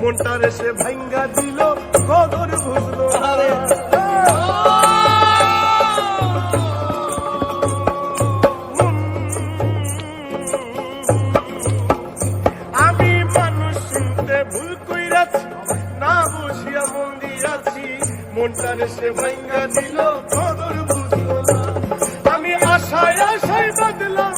মনটারে সে ভাঙ্গা দিল গগর বুঝলো আরে আমি মানুষ শুনতে না বুঝিয়া মন্দির আছি মনটারে সে ভাঙ্গা দিল গগর বুঝলো আমি আশায় আশায় বাদলাম।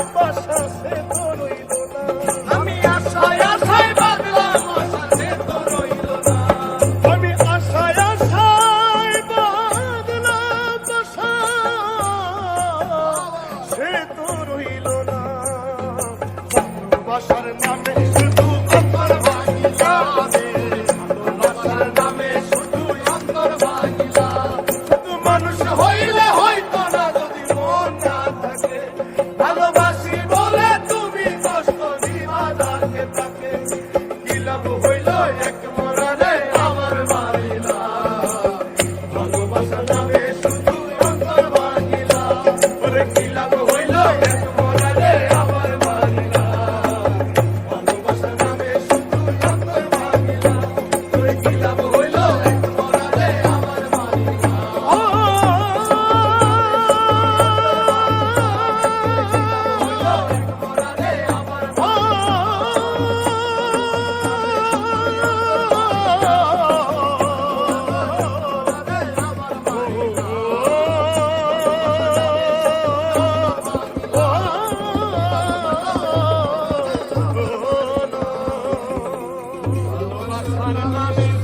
অন্তর